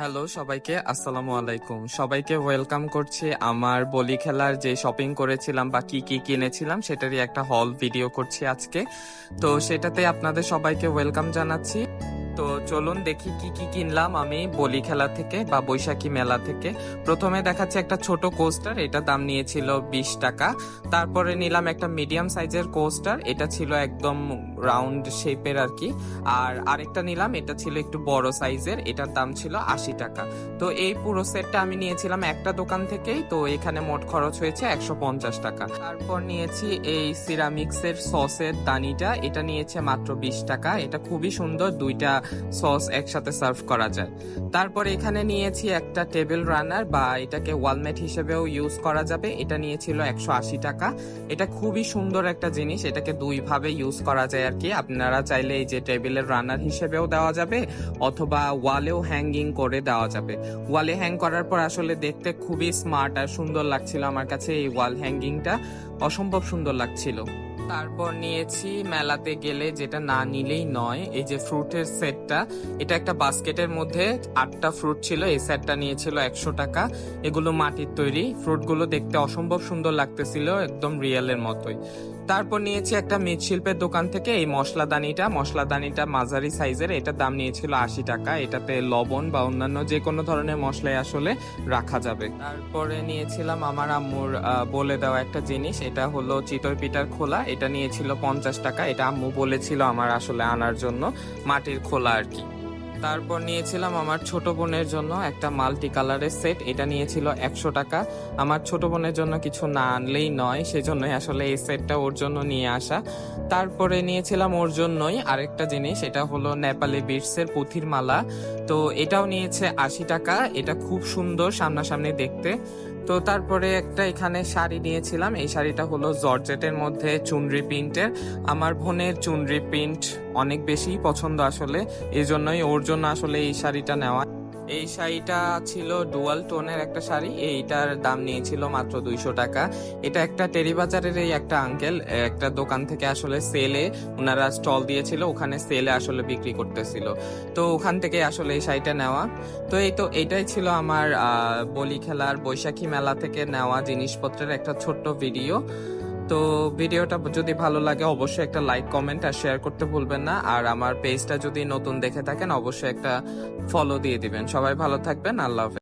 Hello সবাইকে আসসালামু আলাইকুম। সবাইকে ওয়েলকাম করছি আমার বলি খেলার যে শপিং করেছিলাম বা কি কি কিনেছিলাম, সেটারই একটা হল ভিডিও করছি আজকে। তো সেটাতে আপনাদের সবাইকে ওয়েলকাম জানাচ্ছি। তো চলুন দেখি কি কি কিনলাম আমি বলি খেলা থেকে বা বৈশাখী মেলা থেকে। প্রথমে দেখাচ্ছে একটা ছোট কোস্টার, এটা দাম নিয়েছিল বিশ টাকা। তারপরে নিলাম একটা মিডিয়াম সাইজের কোস্টার, এটা ছিল একদম রাউন্ড শেপের আর কি। আর আরেকটা নিলাম, এটা ছিল একটু বড় সাইজের, এটার দাম ছিল আশি টাকা। তো এই পুরো সেটটা আমি নিয়েছিলাম একটা দোকান থেকেই, তো এখানে মোট খরচ হয়েছে একশো পঞ্চাশ টাকা। তারপর নিয়েছি এই সিরামিক্সের সসের দানিটা, এটা নিয়েছে মাত্র বিশ টাকা। এটা খুবই সুন্দর, দুইটা সস একসাথে সার্ভ করা যায়। তারপর এখানে নিয়েছি একটা টেবিল রানার বা এটাকে ওয়ালমেট হিসেবেও ইউজ করা যাবে। এটা নিয়েছিল একশো আশি টাকা। এটা খুবই সুন্দর একটা জিনিস। এটাকে দুই ভাবে ইউজ করা যায় আর কি। আপনারা চাইলে এই যে টেবিলের রানার হিসেবেও দেওয়া যাবে অথবা ওয়ালেও হ্যাঙ্গিং করে দেওয়া যাবে। ওয়ালে হ্যাং করার পর আসলে দেখতে খুবই স্মার্ট আর সুন্দর লাগছিল আমার কাছে এই ওয়াল হ্যাঙ্গিংটা অসম্ভব সুন্দর লাগছিল। তারপর নিয়েছি মেলাতে গেলে যেটা না নিলেই নয়, এই যে ফ্রুটের সেটটা, এটা একটা বাস্কেটের মধ্যে আটটা ফ্রুট ছিল, এই সেটটা নিয়েছিল একশো টাকা। এগুলো মাটির তৈরি, ফ্রুটগুলো দেখতে অসম্ভব সুন্দর লাগতেছিল, একদম রিয়েলের মতোই। তারপর নিয়েছি একটা মৃৎশিল্পের দোকান থেকে এই মশলাদানিটা। মশলাদানিটা মাঝারি সাইজের এটার দাম নিয়েছিল আশি টাকা। এটাতে লবণ বা অন্যান্য যে কোনো ধরনের মশলাই আসলে রাখা যাবে। তারপরে নিয়েছিলাম আমার আম্মুর বলে দেওয়া একটা জিনিস, এটা হলো চিতই পিঠার খোলা। এটা নিয়েছিল পঞ্চাশ টাকা। এটা আম্মু বলেছিল আমার আসলে আনার জন্য মাটির খোলা আর কি। তারপর নিয়েছিলাম আমার ছোট বোনের জন্য একটা মাল্টি কালারের সেট। এটা নিয়েছিল একশো টাকা। আমার ছোট বোনের জন্য কিছু না আনলেই নয়, সেজন্যই আসলে এই সেটটা ওর জন্য নিয়ে আসা। তারপরে নিয়েছিলাম ওর জন্যই আরেকটা জিনিস, এটা হলো নেপালি বিটসের পুঁথির মালা। তো এটাও নিয়েছে আশি টাকা। এটা খুব সুন্দর সামনাসামনি দেখতে। তো তারপরে একটা এখানে শাড়ি নিয়েছিলাম। এই শাড়িটা হলো জর্জেটের মধ্যে চুনরি প্রিন্টের। আমার বোনের চুনরি প্রিন্ট অনেক বেশি পছন্দ আসলে। এই জন্যই ওর জন্য আসলে এই শাড়িটা নেওয়া এই শাড়িটা ছিল ডুয়াল টোনের একটা শাড়ি। এইটার দাম নিয়েছিল মাত্র দুইশো টাকা। এটা একটা টেরি বাজারের এই একটা আঙ্কেল একটা দোকান থেকে আসলে সেলে ওনারা স্টল দিয়েছিল, ওখানে সেলে আসলে বিক্রি করতেছিল। তো ওখান থেকে আসলে এই শাড়িটা নেওয়া। তো এই তো এটাই ছিল আমার বলি খেলার বৈশাখী মেলা থেকে নেওয়া জিনিসপত্রের একটা ছোট্ট ভিডিও তো ভিডিওটা যদি ভালো লাগে, অবশ্যই একটা লাইক কমেন্ট আর শেয়ার করতে ভুলবেন না। আর আমার পেজটা যদি নতুন দেখে থাকেন, অবশ্যই একটা ফলো দিয়ে দিবেন। সবাই ভালো থাকবেন, আল্লাহ হাফেজ।